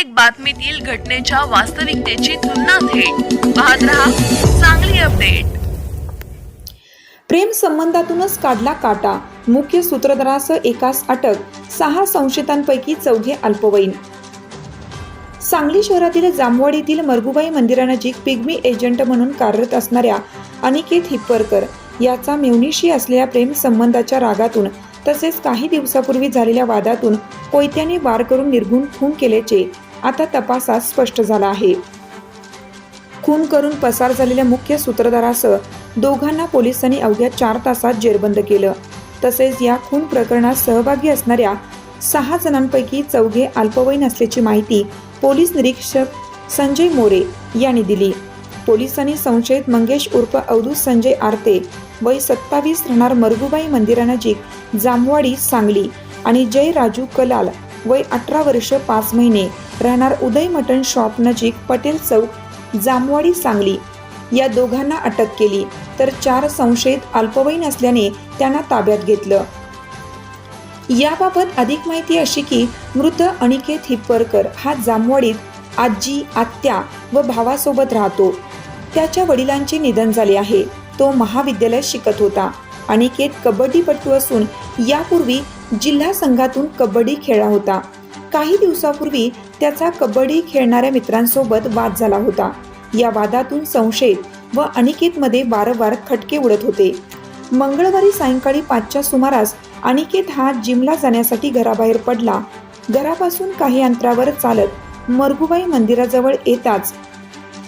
प्रत्येक बातमीतील घटनेच्या वास्तविकतेची तुलना थेट. पाहत रहा चांगली अपडेट. प्रेम संबंधातूनच काढला काटा. मुख्य सूत्रधारासह एकास अटक. सहा संशयितांपैकी चौघे अल्पवयीन. सांगली शहरातील जामवाडीतील मरगुबाई मंदिरानजीक पिग्मी एजंट म्हणून कार्यरत असणाऱ्या अनिकेत हिप्परकर याचा मेवणीशी असलेल्या प्रेम संबंधाच्या रागातून तसेच काही दिवसापूर्वी झालेल्या वादातून कोयत्याने वार करून निर्घुण खून केल्याचे आता तपासात स्पष्ट झाला आहे. खून करून पसार झालेल्या मुख्य सूत्रधारासह दोघांना पोलिसांनी अवघ्या चार तासात जेरबंद केलं. तसेच या खून प्रकरणात सहभागी असणाऱ्या सहा जणांपैकी चौघे अल्पवयीन असल्याची माहिती पोलीस निरीक्षक संजय मोरे यांनी दिली. पोलिसांनी संशयित मंगेश उर्फ अवधू संजय आरते वय सत्तावीस राहणार मरगुबाई मंदिरानजीक जामवाडी सांगली आणि जय राजू कलाल वय अठरा वर्ष पाच महिने. राहणार उदय मटन शॉप नजीक पटेल चौक जामवाडी सांगली. या दोघांना अटक केली तर चार संशयित अल्पवयीन असल्याने त्यांना ताब्यात घेतलं. याबाबत अधिक माहिती अशी की मृत अनिकेत हिप्परकर हा जामवाडीत आजी आत्या व भावासोबत राहतो. त्याच्या वडिलांचे निधन झाले आहे. तो महाविद्यालयात शिकत होता. अनिकेत कबड्डीपटू असून यापूर्वी जिल्हा संघातून कबड्डी खेळला होता. काही दिवसापूर्वी त्याचा कबड्डी खेळणाऱ्या मित्रांसोबत वाद झाला होता. या वादातून संशयित व अनिकेतमध्ये वारंवार खटके उडत होते. मंगळवारी सायंकाळी पाचच्या सुमारास अनिकेत हा जिमला जाण्यासाठी घराबाहेर पडला. घरापासून काही अंतरावर चालत मरगुबाई मंदिराजवळ येताच